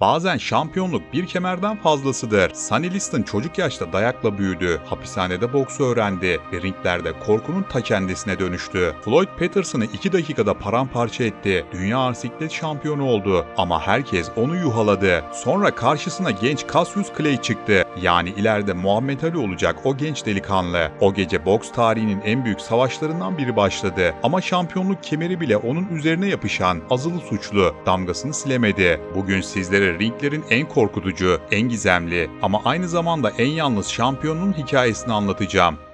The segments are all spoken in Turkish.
Bazen şampiyonluk bir kemerden fazlasıdır. Sonny Liston çocuk yaşta dayakla büyüdü, hapishanede boksu öğrendi ve ringlerde korkunun ta kendisine dönüştü. Floyd Patterson'ı 2 dakikada paramparça etti. Dünya arsiklet şampiyonu oldu ama herkes onu yuhaladı. Sonra karşısına genç Cassius Clay çıktı. Yani ileride Muhammed Ali olacak o genç delikanlı. O gece boks tarihinin en büyük savaşlarından biri başladı. Ama şampiyonluk kemeri bile onun üzerine yapışan azılı suçlu damgasını silemedi. Bugün sizlere ringlerin en korkutucu, en gizemli ama aynı zamanda en yalnız şampiyonun hikayesini anlatacağım.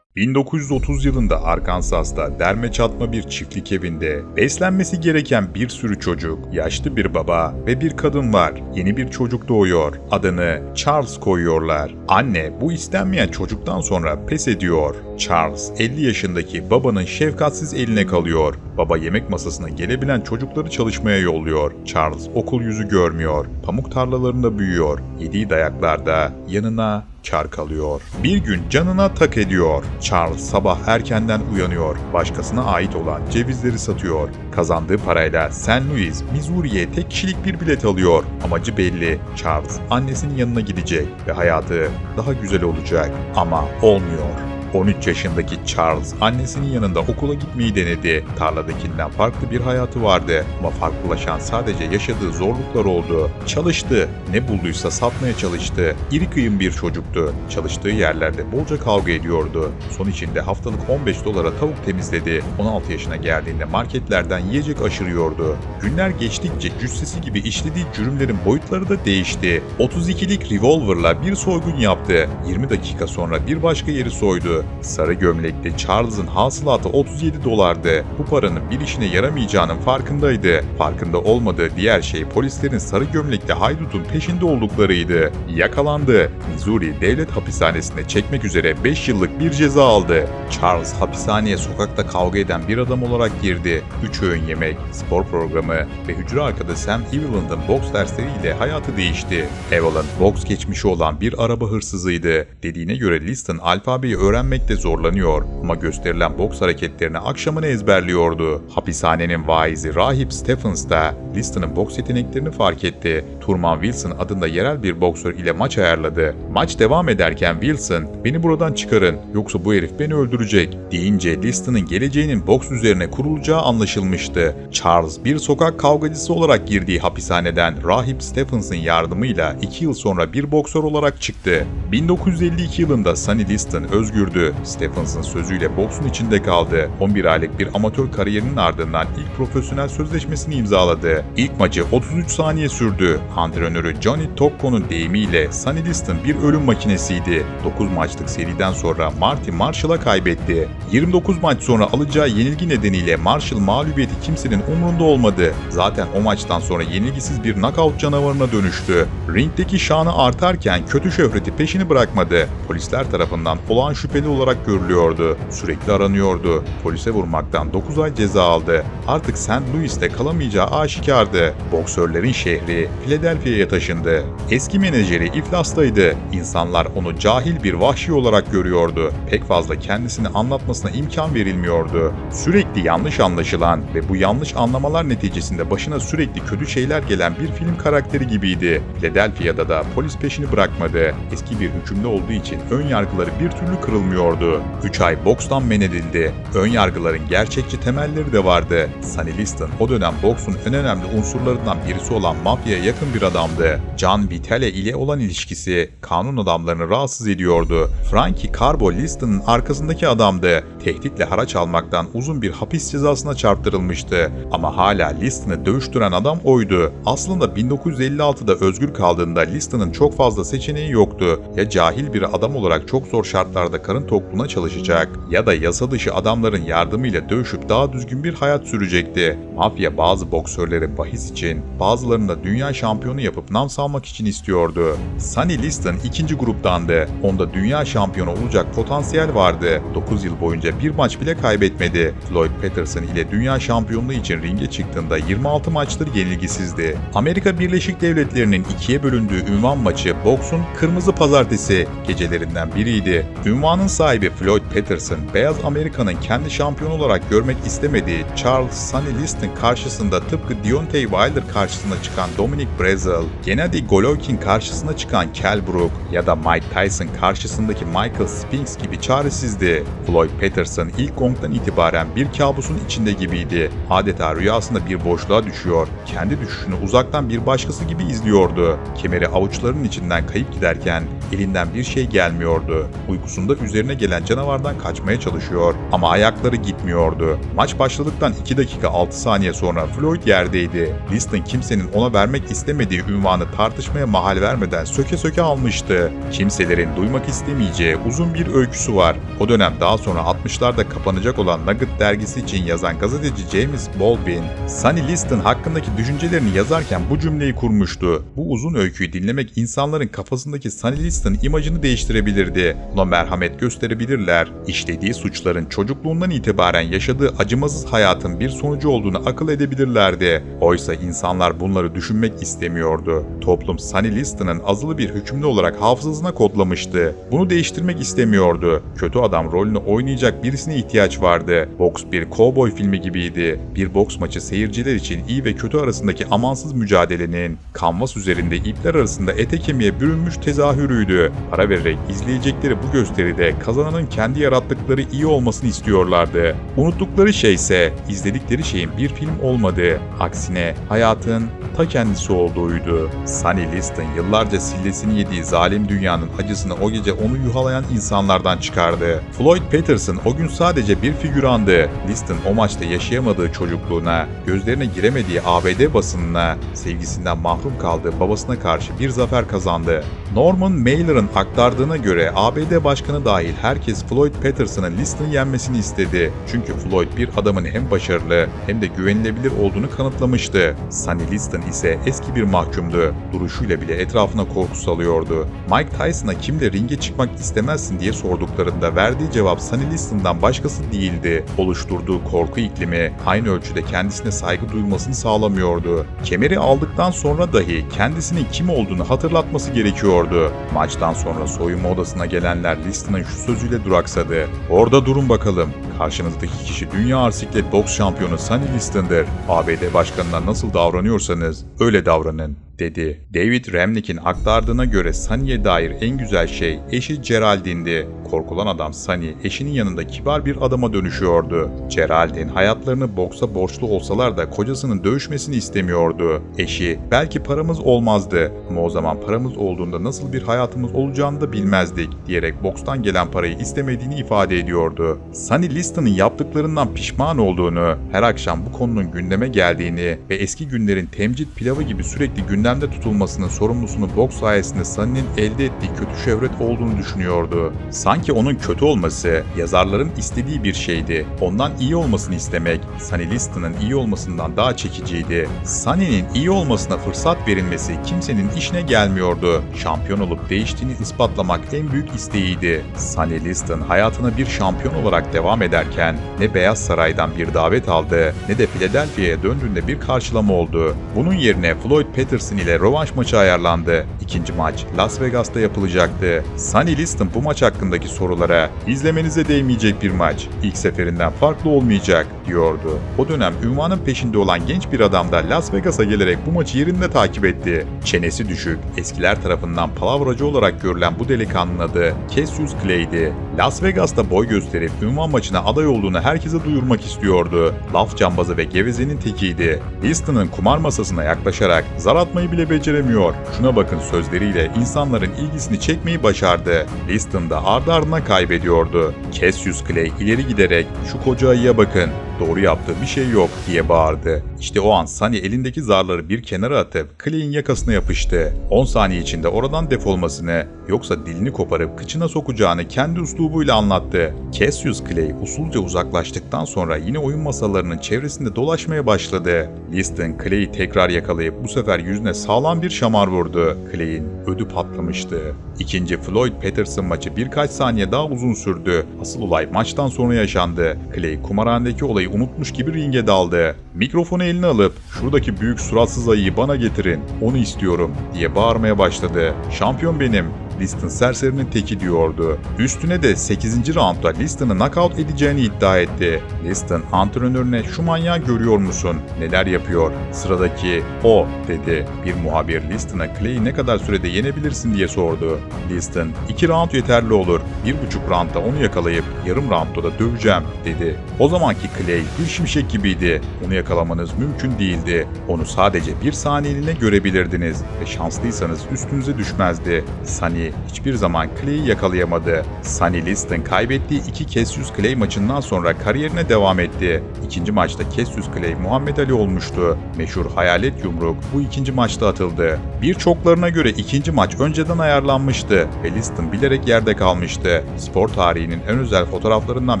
1930 yılında Arkansas'ta derme çatma bir çiftlik evinde beslenmesi gereken bir sürü çocuk, yaşlı bir baba ve bir kadın var. Yeni bir çocuk doğuyor. Adını Charles koyuyorlar. Anne bu istenmeyen çocuktan sonra pes ediyor. Charles 50 yaşındaki babanın şefkatsiz eline kalıyor. Baba yemek masasına gelebilen çocukları çalışmaya yolluyor. Charles okul yüzü görmüyor. Pamuk tarlalarında büyüyor. Yediği dayaklarda yanına kar kalıyor. Bir gün canına tak ediyor. Charles sabah erkenden uyanıyor. Başkasına ait olan cevizleri satıyor. Kazandığı parayla St. Louis, Missouri'ye tek kişilik bir bilet alıyor. Amacı belli. Charles annesinin yanına gidecek ve hayatı daha güzel olacak. Ama olmuyor. 13 yaşındaki Charles annesinin yanında okula gitmeyi denedi. Tarladakinden farklı bir hayatı vardı ama farklılaşan sadece yaşadığı zorluklar oldu. Çalıştı, ne bulduysa satmaya çalıştı. İri kıyım bir çocuktu. Çalıştığı yerlerde bolca kavga ediyordu. Son içinde haftalık 15 dolara tavuk temizledi. 16 yaşına geldiğinde marketlerden yiyecek aşırıyordu. Günler geçtikçe cüssesi gibi işlediği cürümlerin boyutları da değişti. 32'lik revolverla bir soygun yaptı. 20 dakika sonra bir başka yeri soydu. Sarı gömlekli Charles'ın hasılatı 37 dolardı. Bu paranın bir işine yaramayacağının farkındaydı. Farkında olmadığı diğer şey polislerin sarı gömlekli haydutun peşinde olduklarıydı. Yakalandı. Missouri devlet hapishanesine çekmek üzere 5 yıllık bir ceza aldı. Charles hapishaneye sokakta kavga eden bir adam olarak girdi. 3 öğün yemek, spor programı ve hücre arkadaşı Sam Evelyn'ın boks dersleriyle hayatı değişti. Evelyn, boks geçmişi olan bir araba hırsızıydı. Dediğine göre Liston alfabeyi öğrenmekte zorlanıyor ama gösterilen boks hareketlerini akşamını ezberliyordu. Hapishanenin vaizi Rahip Stephens da Liston'ın boks yeteneklerini fark etti. Turman Wilson adında yerel bir boksör ile maç ayarladı. Maç devam ederken Wilson, beni buradan çıkarın yoksa bu herif beni öldürecek deyince Liston'ın geleceğinin boks üzerine kurulacağı anlaşılmıştı. Charles bir sokak kavgacısı olarak girdiği hapishaneden Rahip Stephens'ın yardımıyla 2 yıl sonra bir boksör olarak çıktı. 1952 yılında Sonny Liston özgürdü. Stephens'ın sözüyle boksun içinde kaldı. 11 aylık bir amatör kariyerinin ardından ilk profesyonel sözleşmesini imzaladı. İlk maçı 33 saniye sürdü. Antrenörü Johnny Tocco'nun deyimiyle Sonny Liston bir ölüm makinesiydi. 9 maçlık seriden sonra Marty Marshall'a kaybetti. 29 maç sonra alacağı yenilgi nedeniyle Marshall mağlubiyeti kimsenin umrunda olmadı. Zaten o maçtan sonra yenilgisiz bir knockout canavarına dönüştü. Ringdeki şanı artarken kötü şöhreti peşini bırakmadı. Polisler tarafından olağan şüpheli olarak görülüyordu. Sürekli aranıyordu. Polise vurmaktan 9 ay ceza aldı. Artık St. Louis'te kalamayacağı aşikardı. Boksörlerin şehri Philadelphia'ya taşındı. Eski menajeri iflastaydı. İnsanlar onu cahil bir vahşi olarak görüyordu. Pek fazla kendisini anlatmasına imkan verilmiyordu. Sürekli yanlış anlaşılan ve bu yanlış anlamalar neticesinde başına sürekli kötü şeyler gelen bir film karakteri gibiydi. Philadelphia'da da polis peşini bırakmadı. Eski bir hükümlü olduğu için ön yargıları bir türlü kırılmıyordu. 3 ay bokstan men edildi. Ön yargıların gerçekçi temelleri de vardı. Sonny Liston o dönem boksun en önemli unsurlarından birisi olan mafyaya yakın bir adamdı. John Vitale ile olan ilişkisi kanun adamlarını rahatsız ediyordu. Frankie Carbo Liston'ın arkasındaki adamdı. Tehditle haraç almaktan uzun bir hapis cezasına çarptırılmıştı. Ama hala Liston'ı dövüştüren adam oydu. Aslında 1956'da özgür kaldığında Liston'ın çok fazla seçeneği yoktu. Ya cahil bir adam olarak çok zor şartlarda karın tokluğuna çalışacak ya da yasa dışı adamların yardımıyla dövüşüp daha düzgün bir hayat sürecekti. Mafya bazı boksörleri bahis için, bazılarını da dünya şampiyonu yapıp nam salmak için istiyordu. Sonny Liston ikinci gruptandı. Onda dünya şampiyonu olacak potansiyel vardı. 9 yıl boyunca bir maç bile kaybetmedi. Floyd Patterson ile dünya şampiyonluğu için ringe çıktığında 26 maçtır yenilgisizdi. Amerika Birleşik Devletleri'nin ikiye bölündüğü ünvan maçı boksun kırmızı pazartesi gecelerinden biriydi. Ünvanın sahibi Floyd Patterson, Beyaz Amerika'nın kendi şampiyon olarak görmek istemediği Charles Sonny Liston karşısında tıpkı Deontay Wilder karşısına çıkan Dominic Breazeale, Gennady Golovkin karşısına çıkan Kell Brook ya da Mike Tyson karşısındaki Michael Spinks gibi çaresizdi. Floyd Patterson ilk gongdan itibaren bir kabusun içinde gibiydi. Adeta rüyasında bir boşluğa düşüyor. Kendi düşüşünü uzaktan bir başkası gibi izliyordu. Kemeri avuçlarının içinden kayıp giderken elinden bir şey gelmiyordu. Uykusunda üzerine gelen canavardan kaçmaya çalışıyor ama ayakları gitmiyordu. Maç başladıktan 2 dakika 6 saniye sonra Floyd yerdeydi. Liston kimsenin ona vermek istemediği ünvanı tartışmaya mahal vermeden söke söke almıştı. Kimselerin duymak istemeyeceği uzun bir öyküsü var. O dönem daha sonra 60'larda kapanacak olan Nugget dergisi için yazan gazeteci James Baldwin, Sonny Liston hakkındaki düşüncelerini yazarken bu cümleyi kurmuştu. Bu uzun öyküyü dinlemek insanların kafasındaki Sonny Liston imajını değiştirebilirdi. Ona merhamet gösterebilirler. İşlediği suçların çocukluğundan itibaren yaşadığı acımasız hayatın bir sonucu olduğunu akıl edebilirlerdi. Oysa insanlar bunları düşünmek istemiyordu. Toplum Sonny Liston'ın azılı bir hükümlü olarak hafızasına kodlamıştı. Bunu değiştirmek istemiyordu. Kötü adam rolünü oynayacak birisine ihtiyaç vardı. Boks bir kovboy filmi gibiydi. Bir boks maçı seyirciler için iyi ve kötü arasındaki amansız mücadelenin, kanvas üzerinde ipler arasında ete kemiğe bürünmüş tezahürüydü. Para vererek izleyecekleri bu gösteride kazananın kendi yarattıkları iyi olmasını istiyorlardı. Unuttukları şey ise izledikleri şeyin bir film olmadığı, aksine hayatın ta kendisi olduğuydu. Sonny Liston yıllarca sillesini yediği zalim dünyanın acısını o gece onu yuhalayan insanlardan çıkardı. Floyd Patterson o gün sadece bir figürandı. Liston o maçta yaşayamadığı çocukluğuna, gözlerine giremediği ABD basınına, sevgisinden mahrum kaldığı babasına karşı bir zafer kazandı. Norman Mailer'ın aktardığına göre ABD başkanı dahil herkes Floyd Patterson'ın Liston'ı yenmesini istedi. Çünkü Floyd bir adamın hem başarılı hem de güvenilebilir olduğunu kanıtlamıştı. Sonny Liston ise eski bir mahkumdu. Duruşuyla bile etrafına korku salıyordu. Mike Tyson'a kimle ringe çıkmak istemezsin diye sorduklarında verdiği cevap Sonny Liston'dan başkası değildi. Oluşturduğu korku iklimi aynı ölçüde kendisine saygı duyulmasını sağlamıyordu. Kemeri aldıktan sonra dahi kendisinin kim olduğunu hatırlatması gerekiyordu. Maçtan sonra soyunma odasına gelenler Liston'ın şu sözüyle duraksadı. Orada durun bakalım. Karşınızdaki kişi dünya arsiklet boks şampiyonu Sonny Liston'dır. ABD başkanına nasıl davranıyorsanız öyle davranın dedi. David Remnick'in aktardığına göre Sunny'e dair en güzel şey eşi Geraldine'di. Korkulan adam Sunny eşinin yanında kibar bir adama dönüşüyordu. Geraldine hayatlarını boksa borçlu olsalar da kocasının dövüşmesini istemiyordu. Eşi belki paramız olmazdı ama o zaman paramız olduğunda nasıl bir hayatımız olacağını da bilmezdik diyerek bokstan gelen parayı istemediğini ifade ediyordu. Sunny Liston'ın yaptıklarından pişman olduğunu, her akşam bu konunun gündeme geldiğini ve eski günlerin temcit pilavı gibi sürekli gündem gündemde tutulmasının sorumlusunu boks sayesinde Sunny'nin elde ettiği kötü şöhret olduğunu düşünüyordu. Sanki onun kötü olması yazarların istediği bir şeydi. Ondan iyi olmasını istemek Sunny Liston'ın iyi olmasından daha çekiciydi. Sunny'nin iyi olmasına fırsat verilmesi kimsenin işine gelmiyordu. Şampiyon olup değiştiğini ispatlamak en büyük isteğiydi. Sunny Liston hayatına bir şampiyon olarak devam ederken ne Beyaz Saray'dan bir davet aldı ne de Philadelphia'ya döndüğünde bir karşılama oldu. Bunun yerine Floyd Patterson ile rövanş maçı ayarlandı. İkinci maç Las Vegas'ta yapılacaktı. Sunny Liston bu maç hakkındaki sorulara izlemenize değmeyecek bir maç. İlk seferinden farklı olmayacak diyordu. O dönem ünvanın peşinde olan genç bir adam da Las Vegas'a gelerek bu maçı yerinde takip etti. Çenesi düşük, eskiler tarafından palavracı olarak görülen bu delikanlının adı Cassius Clay'di. Las Vegas'ta boy gösterip ünvan maçına aday olduğunu herkese duyurmak istiyordu. Laf cambazı ve gevezenin tekiydi. Liston'ın kumar masasına yaklaşarak zar atmayı bile beceremiyor. Şuna bakın sözleriyle insanların ilgisini çekmeyi başardı. Liston da ardı ardına kaybediyordu. Cassius Clay ileri giderek şu koca ayıya bakın doğru yaptığı bir şey yok diye bağırdı. İşte o an Sunny elindeki zarları bir kenara atıp Clay'in yakasına yapıştı. 10 saniye içinde oradan defolmasını yoksa dilini koparıp kıçına sokacağını kendi üslubuyla anlattı. Cassius Clay usulca uzaklaştıktan sonra yine oyun masalarının çevresinde dolaşmaya başladı. Liston Clay'i tekrar yakalayıp bu sefer yüzüne sağlam bir şamar vurdu. Clay'in ödü patlamıştı. İkinci Floyd Patterson maçı birkaç saniye daha uzun sürdü. Asıl olay maçtan sonra yaşandı. Clay kumarhanedeki olayı unutmuş gibi ringe daldı. Mikrofonu eline alıp şuradaki büyük suratsız ayıyı bana getirin, onu istiyorum diye bağırmaya başladı. Şampiyon benim, Liston serserinin teki diyordu. Üstüne de 8. roundda Liston'ı knockout edeceğini iddia etti. Liston antrenörüne şu manyağı görüyor musun? Neler yapıyor? Sıradaki o dedi. Bir muhabir Liston'a Clay'i ne kadar sürede yenebilirsin diye sordu. Liston 2 round yeterli olur. 1,5 roundda onu yakalayıp yarım roundda da döveceğim dedi. O zamanki Clay bir şimşek gibiydi. Onu yakalamanız mümkün değildi. Onu sadece bir saniyeliğine görebilirdiniz ve şanslıysanız üstünüze düşmezdi. Sunny hiçbir zaman Clay'i yakalayamadı. Sunny Liston kaybettiği iki Cassius Clay maçından sonra kariyerine devam etti. İkinci maçta Cassius Clay Muhammed Ali olmuştu. Meşhur hayalet yumruk bu ikinci maçta atıldı. Birçoklarına göre ikinci maç önceden ayarlanmıştı ve Liston bilerek yerde kalmıştı. Spor tarihinin en özel fotoğraflarından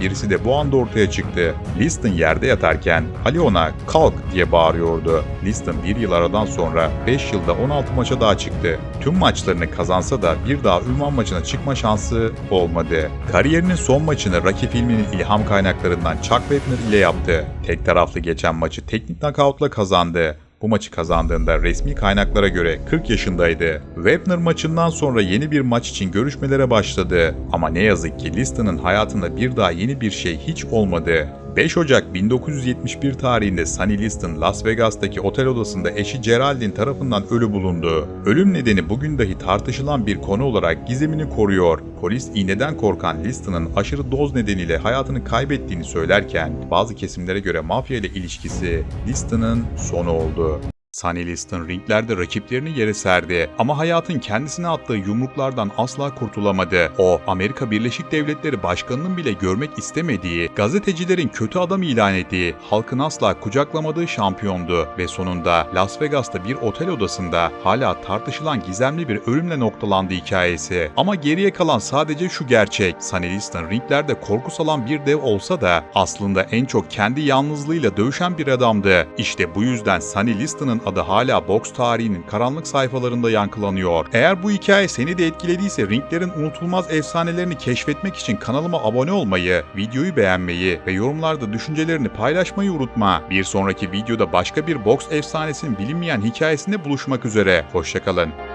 birisi de bu anda ortaya çıktı. Liston yerde yatarken Ali ona kalk diye bağırıyordu. Liston bir yıl aradan sonra 5 yılda 16 maça daha çıktı. Tüm maçlarını kazansa da bir daha ünvan maçına çıkma şansı olmadı. Kariyerinin son maçını Rocky filminin ilham kaynaklarından Chuck Wepner ile yaptı. Tek taraflı geçen maçı teknik knockoutla kazandı. Bu maçı kazandığında resmi kaynaklara göre 40 yaşındaydı. Webner maçından sonra yeni bir maç için görüşmelere başladı. Ama ne yazık ki Liston'ın hayatında bir daha yeni bir şey hiç olmadı. 5 Ocak 1971 tarihinde Sunny Liston Las Vegas'taki otel odasında eşi Geraldine tarafından ölü bulundu. Ölüm nedeni bugün dahi tartışılan bir konu olarak gizemini koruyor. Polis iğneden korkan Liston'ın aşırı doz nedeniyle hayatını kaybettiğini söylerken bazı kesimlere göre mafya ile ilişkisi Liston'ın sonu oldu. Sunny Liston ringlerde rakiplerini yere serdi ama hayatın kendisine attığı yumruklardan asla kurtulamadı. O, Amerika Birleşik Devletleri Başkanı'nın bile görmek istemediği, gazetecilerin kötü adam ilan ettiği, halkın asla kucaklamadığı şampiyondu ve sonunda Las Vegas'ta bir otel odasında hala tartışılan gizemli bir ölümle noktalandı hikayesi. Ama geriye kalan sadece şu gerçek. Sunny Liston ringlerde korku salan bir dev olsa da aslında en çok kendi yalnızlığıyla dövüşen bir adamdı. İşte bu yüzden Sunny Liston'ın adı hala boks tarihinin karanlık sayfalarında yankılanıyor. Eğer bu hikaye seni de etkilediyse ringlerin unutulmaz efsanelerini keşfetmek için kanalıma abone olmayı, videoyu beğenmeyi ve yorumlarda düşüncelerini paylaşmayı unutma. Bir sonraki videoda başka bir boks efsanesinin bilinmeyen hikayesinde buluşmak üzere. Hoşçakalın.